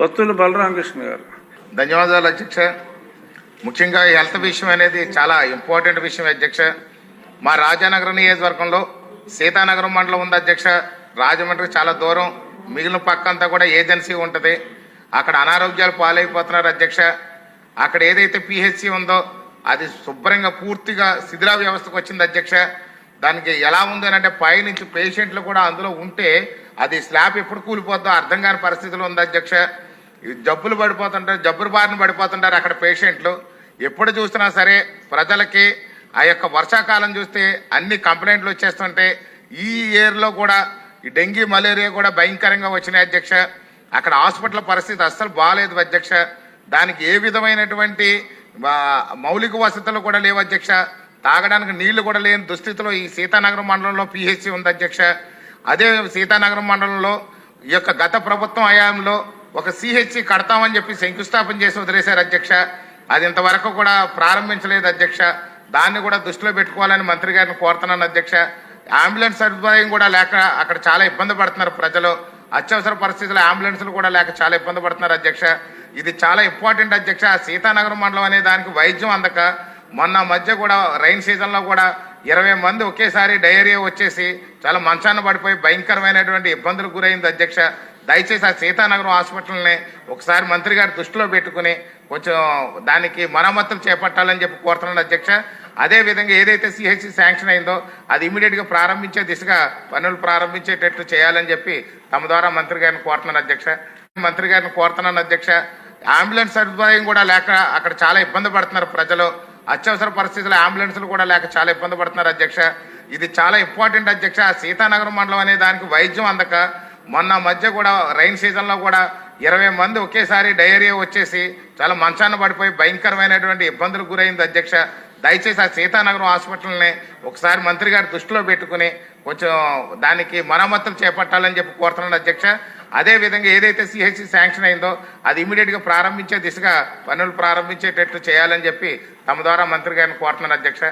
పత్తుల బలరామకృష్ణ గారు. ధన్యవాదాలు అధ్యక్ష. ముఖ్యంగా హెల్త్ విషయం అనేది చాలా ఇంపార్టెంట్ విషయం అధ్యక్ష. మా రాజానగరం నియోజకవర్గంలో సీతానగరం మండలం ఉంది అధ్యక్ష. రాజమండ్రి చాలా దూరం. మిగిలిన పక్క అంతా కూడా ఏజెన్సీ ఉంటుంది. అక్కడ అనారోగ్యాలు పాలైపోతున్నారు అధ్యక్ష. అక్కడ ఏదైతే పిహెచ్సి ఉందో అది శుభ్రంగా పూర్తిగా శిథిలా వ్యవస్థకు వచ్చింది అధ్యక్ష. దానికి ఎలా ఉంది అని అంటే పైనుంచి పేషెంట్లు కూడా అందులో ఉంటే అది స్లాబ్ ఎప్పుడు కూలిపోద్దో అర్థం కాని పరిస్థితిలో ఉంది అధ్యక్ష. ఈ జబ్బులు పడిపోతుంటారు జబ్బులు బారిన పడిపోతుంటారు అక్కడ పేషెంట్లు. ఎప్పుడు చూసినా సరే ప్రజలకి ఆ యొక్క వర్షాకాలం చూస్తే అన్ని కంప్లైంట్లు వచ్చేస్తుంటే ఈ ఇయర్లో కూడా ఈ డెంగ్యూ మలేరియా కూడా భయంకరంగా వచ్చినాయి అధ్యక్ష. అక్కడ హాస్పిటల్ పరిస్థితి అస్సలు బాగాలేదు అధ్యక్ష. దానికి ఏ విధమైనటువంటి మౌలిక వసతులు కూడా లేవు అధ్యక్ష. తాగడానికి నీళ్ళు కూడా లేని దుస్థితిలో ఈ సీతానగరం మండలంలో పిహెచ్సి ఉంది అధ్యక్ష. అదే సీతానగరం మండలంలో ఈ యొక్క గత ప్రభుత్వం హయాంలో ఒక సిహెచ్సి కడతామని చెప్పి శంకుస్థాపన చేసి వదిలేశారు అధ్యక్ష. అది ఇంతవరకు కూడా ప్రారంభించలేదు అధ్యక్ష. దాన్ని కూడా దృష్టిలో పెట్టుకోవాలని మంత్రి గారిని కోరుతున్నాను అధ్యక్ష. అంబులెన్స్ సదుపాయం కూడా లేక అక్కడ చాలా ఇబ్బంది పడుతున్నారు ప్రజలు. అత్యవసర పరిస్థితుల్లో అంబులెన్స్లు కూడా లేక చాలా ఇబ్బంది పడుతున్నారు అధ్యక్ష. ఇది చాలా ఇంపార్టెంట్ అధ్యక్ష. సీతానగరం మండలం అనే దానికి వైద్యం అందక మొన్న మధ్య కూడా రైన్ సీజన్లో కూడా ఇరవై మంది ఒకేసారి డయేరియా వచ్చేసి చాలా మంచాన పడిపోయి భయంకరమైనటువంటి ఇబ్బందులకు గురైంది అధ్యక్ష. దయచేసి ఆ సీతానగరం హాస్పిటల్ని ఒకసారి మంత్రి గారి దృష్టిలో పెట్టుకుని కొంచెం దానికి మరమ్మతులు చేపట్టాలని చెప్పి కోరుతున్నాను అధ్యక్ష. అదే విధంగా ఏదైతే సిహెచ్సి శాంక్షన్ అయిందో అది ఇమీడియట్గా ప్రారంభించే దిశగా పనులు ప్రారంభించేటట్లు చేయాలని చెప్పి తమ ద్వారా మంత్రి గారిని కోరుతున్నాను అధ్యక్ష. మంత్రి గారిని కోరుతున్నాను అధ్యక్ష. అంబులెన్స్ సదుపాయం కూడా లేక అక్కడ చాలా ఇబ్బంది పడుతున్నారు ప్రజలు. అత్యవసర పరిస్థితుల్లో అంబులెన్స్లు కూడా లేక చాలా ఇబ్బంది పడుతున్నారు అధ్యక్ష. ఇది చాలా ఇంపార్టెంట్ అధ్యక్ష. సీతానగరం మండలం అనే దానికి వైద్యం అందక మొన్న మధ్య కూడా రైన్ సీజన్లో కూడా ఇరవై మంది ఒకేసారి డయేరియా వచ్చేసి చాలా మంచాన పడిపోయి భయంకరమైనటువంటి ఇబ్బందులకు గురైంది అధ్యక్ష. దయచేసి ఆ సీతానగరం హాస్పిటల్ని ఒకసారి మంత్రి గారి దృష్టిలో పెట్టుకుని కొంచెం దానికి మరమ్మతులు చేపట్టాలని చెప్పి కోరుతున్నాను అధ్యక్ష. అదే విధంగా ఏదైతే సిహెచ్సి శాంక్షన్ అయిందో అది ఇమీడియట్గా ప్రారంభించే దిశగా పనులు ప్రారంభించేటట్లు చేయాలని చెప్పి తమ ద్వారా మంత్రి గారిని కోరుతున్నాను అధ్యక్ష.